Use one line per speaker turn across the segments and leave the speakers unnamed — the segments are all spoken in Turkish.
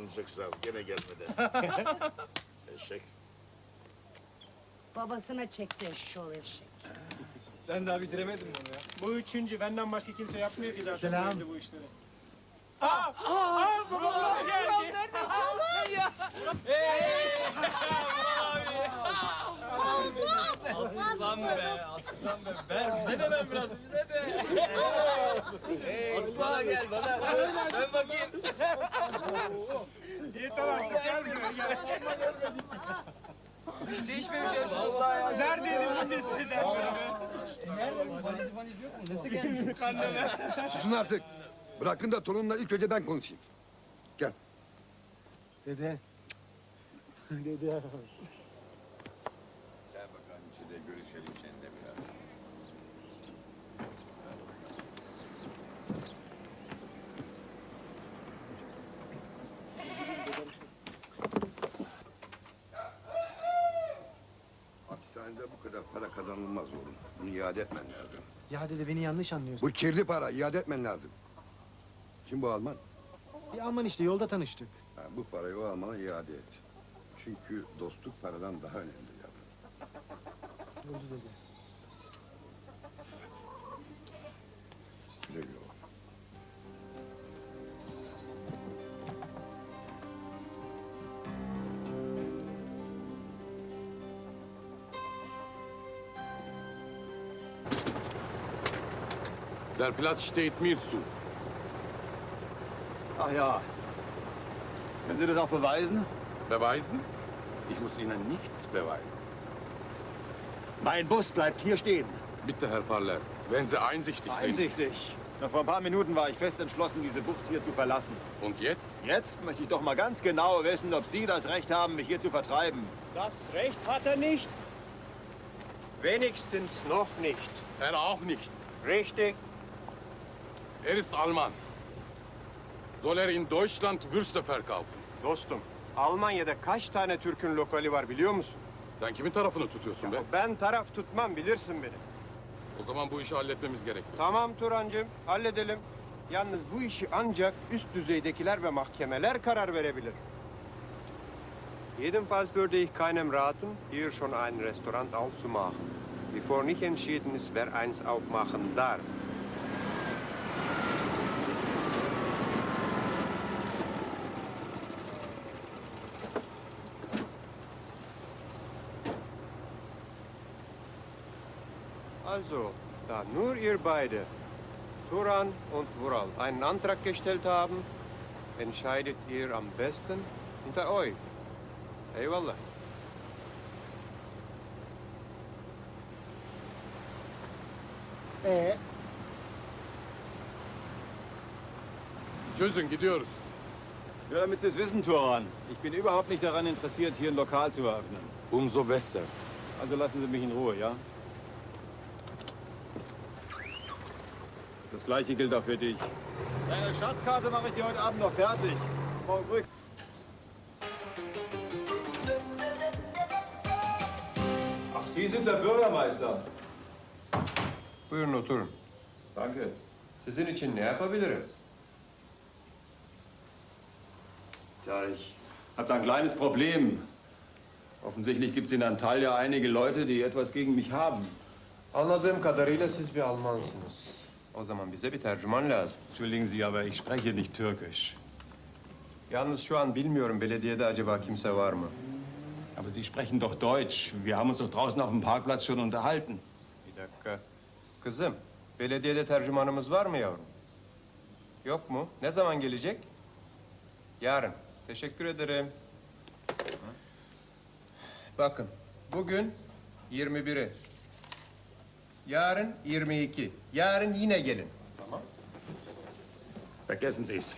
Gancık sağ gene gelmedi. Eşek.
Babasına çekti eşşoğlu eşek.
Sen daha bitiremedin mi onu ya?
Bu üçüncü. Benden başka kimse yapmıyor ki zaten
Selam.
bu işleri. Aa! Aa! Babam geldi.
Aslan be, aslan be. Ver bize de ver biraz, bize de. Aslan gel bana. Dön bakayım.
İyi tamam. Gel buraya.
Hiç değişmemiş ya Vallahi ya.
Neredeydin öncesinden beri be?
Valizi valizi yok mu? Nasıl gelmiş?
Susun artık. Bırakın da torunla ilk önce ben konuşayım.
Dede. Dede.
Gel bakalım içinde görüşelim seninle biraz. Hapishanede bu kadar para kazanılmaz oğlum. Bunu iade etmen lazım.
Ya dede beni yanlış anlıyorsun.
Bu kirli para iade etmen lazım. Kim bu Alman?
Bir Alman işte yolda tanıştık.
Bu parayı o Alman'a iade et. Çünkü dostluk paradan daha önemli yavrum.
Oldu dede.
Güle güle oğlum.
Der Platz steht mir zu.
Ach ja. Können Sie das auch beweisen?
Beweisen? Ich muss Ihnen nichts beweisen.
Mein Bus bleibt hier stehen.
Bitte, Herr Parler, wenn Sie einsichtig sind.
Einsichtig. Noch vor ein paar Minuten war ich fest entschlossen, diese Bucht hier zu verlassen.
Und jetzt?
Jetzt möchte ich doch mal ganz genau wissen, ob Sie das Recht haben, mich hier zu vertreiben.
Das Recht hat er nicht. Wenigstens noch nicht.
Er auch nicht.
Richtig?
Er ist Alman. Soll er in Deutschland Würste verkaufen?
Dostum, Almanya'da kaç tane Türk'ün lokali var biliyor musun?
Sen kimin tarafını tutuyorsun be?
Ben taraf tutmam bilirsin beni.
O zaman bu işi halletmemiz gerekiyor.
Tamam Turancığım, halledelim. Yalnız bu işi ancak üst düzeydekiler ve mahkemeler karar verebilir. Jedenfalls würde ich keinem raten, hier schon ein Restaurant aufzumachen, bevor nicht entschieden ist, wer eins aufmachen darf. Also, da nur ihr beide, Turan und Vural, einen Antrag gestellt haben, entscheidet ihr am besten unter euch. Eyvallah.
Ee,
Çözün gidiyoruz.
Nur damit Sie es wissen, Turan, ich bin überhaupt nicht daran interessiert, hier ein Lokal zu eröffnen.
Umso besser.
Also lassen Sie mich in Ruhe, ja? Das gleiche gilt auch für dich. Deine Schatzkarte mache ich dir heute Abend noch fertig. Morgen früh. Ach, Sie sind der Bürgermeister.
Buyurun oturun.
Danke.
Sizin için ne yapabilirim?
Ja, ich habe da ein kleines Problem. Offensichtlich gibt es in Antalya einige Leute, die etwas gegen mich haben.
Anladığım kadarıyla siz bir Almansınız. O zaman bize bir tercüman lazım.
Entschuldigen Sie, aber ich spreche nicht Türkisch.
Yalnız şu an bilmiyorum belediyede acaba kimse var mı?
Aber Sie sprechen doch Deutsch. Wir haben uns doch draußen auf dem Parkplatz schon unterhalten.
Bir dakika. Kızım, belediyede tercümanımız var mı yavrum? Yok mu? Ne zaman gelecek? Yarın. Teşekkür ederim. Bakın, bugün 21'i. Yarın 22. Yarın yine gelin.
Vergessen Sie es.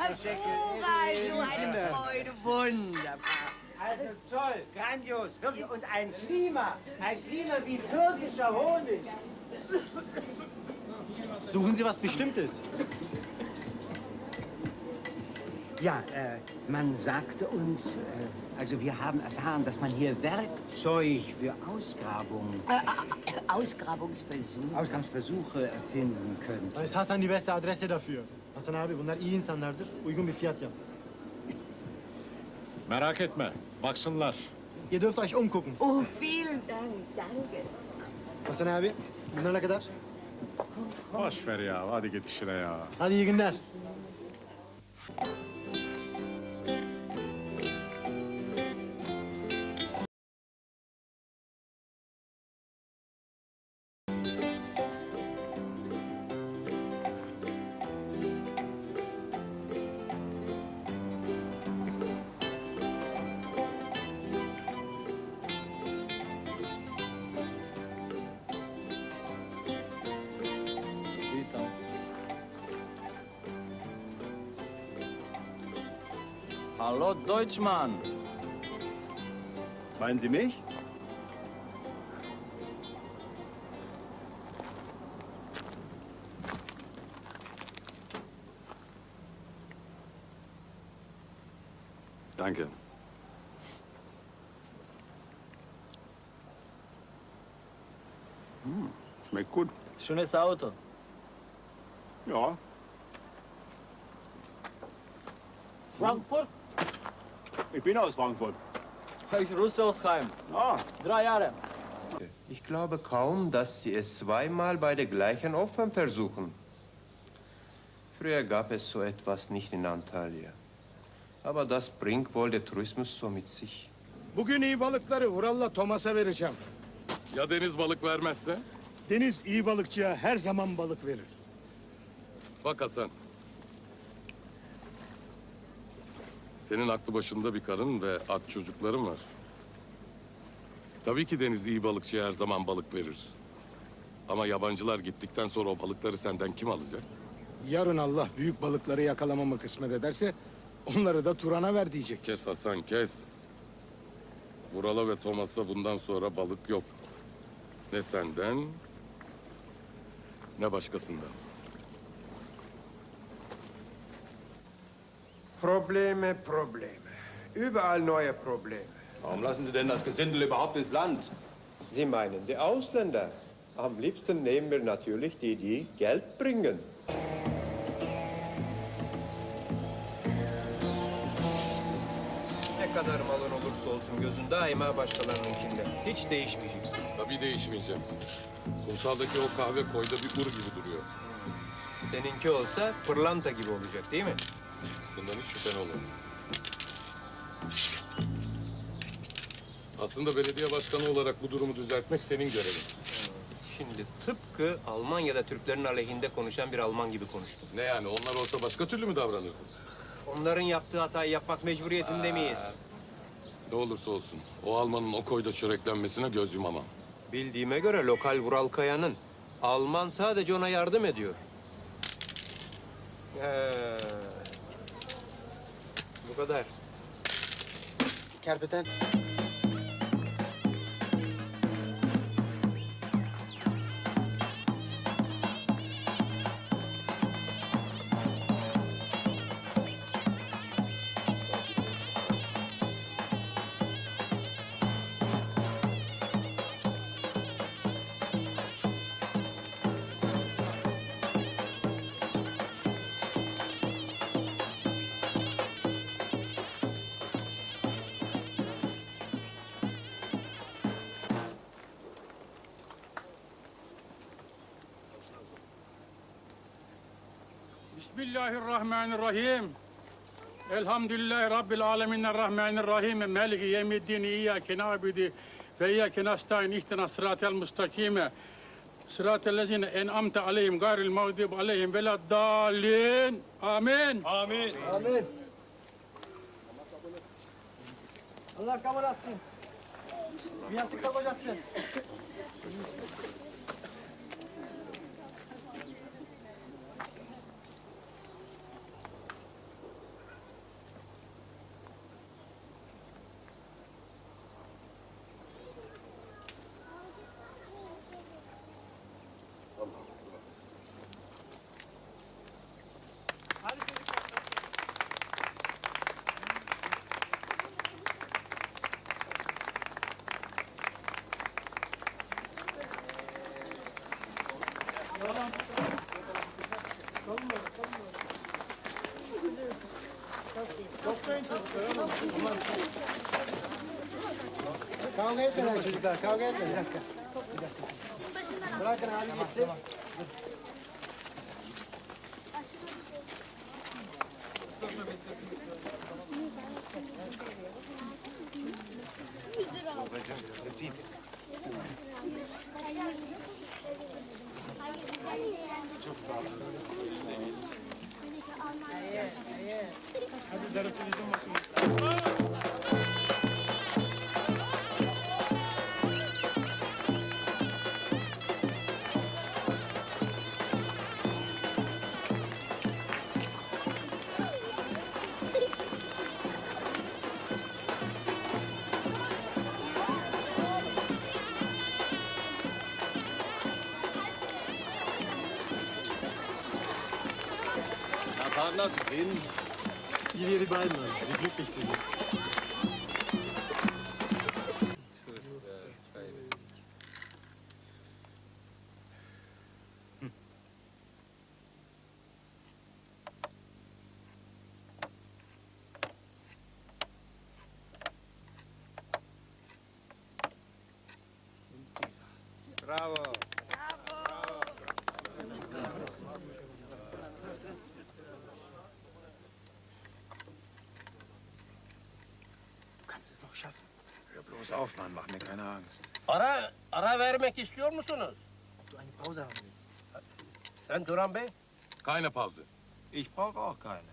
Hervorragend, so eine Freude, wunderbar.
Also toll, grandios, wirklich. Und ein Klima, ein Klima wie türkischer Honig.
Suchen Sie was Bestimmtes?
Ja, äh, man sagte uns, äh, also wir haben erfahren, dass man hier Werkzeug für Ausgrabungen,
Ausgrabungsversuch.
Ausgangsversuche finden könnte.
Da ist Hasan die beste Adresse dafür. Hasan abi bunlar iyi insanlardır. Uygun bir fiyat yap.
Merak etme, baksınlar.
Ihr dürft euch umgucken.
Oh, vielen Dank, danke.
Hasan abi bunlar ne kadar?
Boş ver ya, hadi git işine ya.
Hadi iyi günler.
Hallo Deutschmann.
Meinen Sie mich? Danke. Hm, schmeckt gut.
Schönes Auto.
Ja,
Frankfurt.
Ich bin aus Frankfurt.
Ich Rüsselsheim.
Ah,
Drei Jahre.
Ich glaube kaum, dass Sie es zweimal bei den gleichen Opfern versuchen. Früher gab es so etwas nicht in Antalya. Aber das bringt wohl der Tourismus so mit sich.
Bugün iyi balıkları Vural'la Thomas'a vereceğim.
Ya deniz balık vermezse?
Deniz iyi balıkçıya her zaman balık verir.
Bak Hasan. Senin aklı başında bir karın ve at çocukların var. Tabii ki Deniz iyi balıkçıya her zaman balık verir. Ama yabancılar gittikten sonra o balıkları senden kim alacak?
Yarın Allah büyük balıkları yakalamamı kısmet ederse onları da Turan'a ver diyecek.
Kes Hasan kes. Vural'a ve Thomas'a bundan sonra balık yok. Ne senden ne başkasından.
Probleme, Probleme. Überall neue Probleme.
warum lassen Sie denn das Gesindel überhaupt ins Land?
Sie meinen die Ausländer? Am liebsten nehmen wir natürlich die, die Geld bringen. Ne kadar malın olursa olsun gözün daima başkalarınınkinde. Hiç değişmeyeceksin.
Tabii değişmeyeceğim. Kumsaldaki o kahve koyda bir ur gibi duruyor.
Seninki olsa pırlanta gibi olacak değil mi?
Bundan hiç şüphen olmasın. Aslında belediye başkanı olarak bu durumu düzeltmek senin görevin.
Şimdi tıpkı Almanya'da Türklerin aleyhinde konuşan bir Alman gibi konuştum.
Ne yani onlar olsa başka türlü mü davranırdın?
Onların yaptığı hatayı yapmak mecburiyetinde miyiz?
Ne olursa olsun o Almanın o koyda çöreklenmesine göz yumamam.
Bildiğime göre lokal Vural Kaya'nın Alman sadece ona yardım ediyor. Ee, bu kadar.
Kerpeten.
بسم الله الرحمن الرحيم الحمد لله رب العالمين الرحمن الرحيم مالك يوم الدين إياك نعبد وإياك نستعين اهدنا الصراط المستقيم صراط الذين أنعمت عليهم غير
المغضوب عليهم ولا الضالين آمين آمين آمين Allah kabul etsin. Rüyası kabul etsin. Kavga etmeyin çocuklar, kavga etmeyin. Bir dakika. Bırakın abi gitsin.
예, 예. 아주 잘했습니다. Partner, Sie sehen,
Sieh dir die beiden an, wie glücklich sie sind. Kannst es noch schaffen. Hör bloß auf, Mann, mach mir keine Angst.
Ara, ara vermek istiyor musunuz?
Ob du eine Pause haben willst.
Sen Duran Bey?
Keine Pause.
ich brauche auch keine.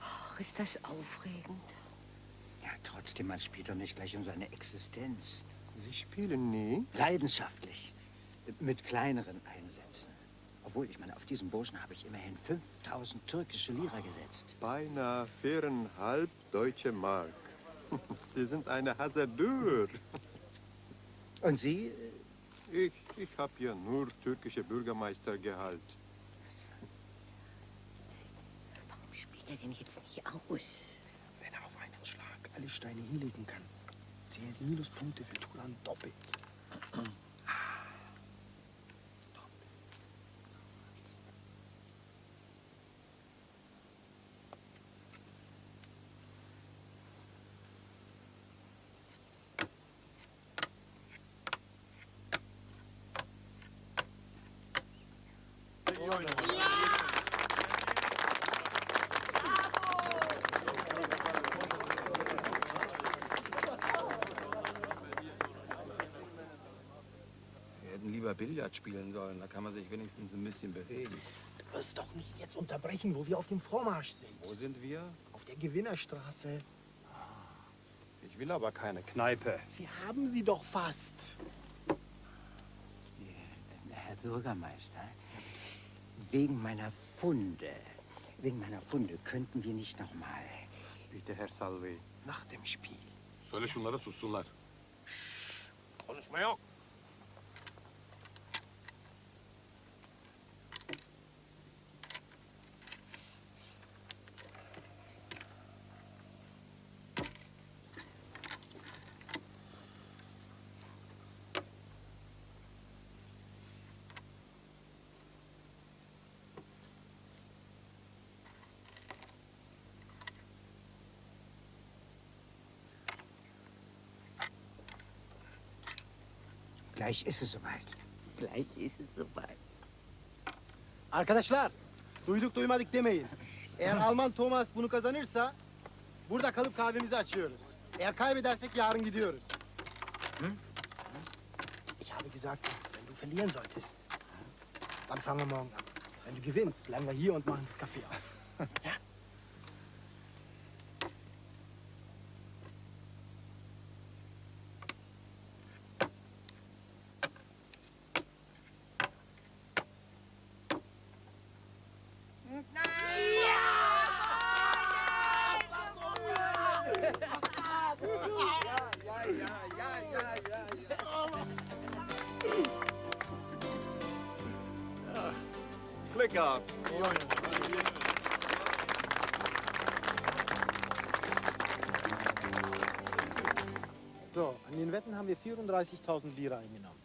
Ach, ist das aufregend.
Ja, trotzdem, man spielt doch nicht gleich um seine Existenz.
Sie spielen nie?
Leidenschaftlich. Mit kleineren Einsätzen. Obwohl, ich meine, auf diesen Burschen habe ich immerhin 5000 türkische Lira gesetzt.
Beinahe viereinhalb deutsche Mark. Sie sind eine Hasardeur.
Und Sie?
Ich, ich habe hier nur türkische Bürgermeistergehalt.
Warum spielt er denn jetzt nicht aus?
Wenn er auf einen Schlag alle Steine hinlegen kann, zählen die Minuspunkte für Turan doppelt.
Billard spielen sollen, da kann man sich wenigstens ein bisschen bewegen.
Du wirst doch nicht jetzt unterbrechen, wo wir auf dem Vormarsch sind.
Wo sind wir?
Auf der Gewinnerstraße.
Ich will aber keine Kneipe.
Wir haben sie doch fast.
Herr Bürgermeister, wegen meiner Funde, wegen meiner Funde könnten wir nicht noch mal.
Bitte, Herr Salvi.
Nach dem Spiel.
Söyle şunlara sussunlar.
Konuşma yok.
Gleich ist es soweit.
Gleich ist es soweit.
Arkadaşlar, duyduk duymadık demeyin. Eğer Alman Thomas bunu kazanırsa burada kalıp kahvemizi açıyoruz. Eğer kaybedersek yarın gidiyoruz. Ich habe gesagt, dass wenn du verlieren solltest, dann fangen wir morgen an. Wenn du gewinnst, bleiben wir hier und machen das Café auf. ja?
Gehabt.
So, an den Wetten haben wir 34.000 Lira eingenommen.